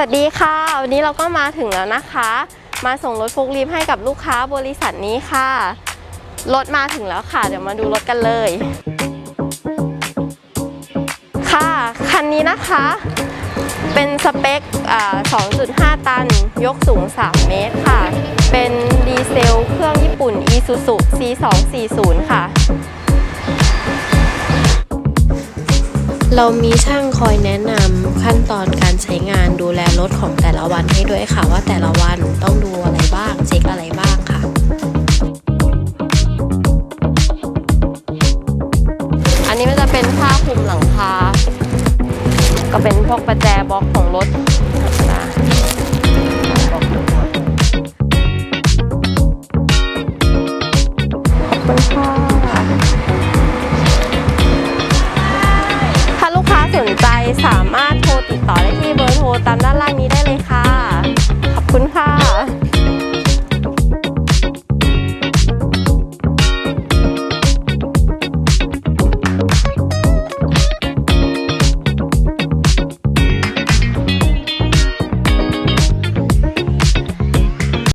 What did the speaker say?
วัสดีค่ะ วันนี้เราก็มาถึงแล้วนะคะ มาส่งรถฟุกลิฟให้กับลูกค้าบริษัทนี้ค่ะ รถมาถึงแล้วค่ะ เดี๋ยวมาดูรถกันเลย ค่ะ คันนี้นะคะ เป็นสเปค 2.5 ตัน ยกสูง 3 เมตรค่ะ เป็นดีเซลเครื่องญี่ปุ่น Isuzu C240 ค่ะ เรามีช่างคอยแนะนำขั้นตอนการใช้งานดูแลรถของแต่ละวันให้ด้วยค่ะ ว่าแต่ละวันต้องดูอะไรบ้างเช็คอะไรบ้างค่ะอันนี้มันจะเป็นผ้าคลุมหลังคา ก็เป็นพวกประแจบล็อกของรถนะขอบคุณค่ะ สามารถโทรติดต่อได้ที่เบอร์โทรตามด้านล่างนี้ได้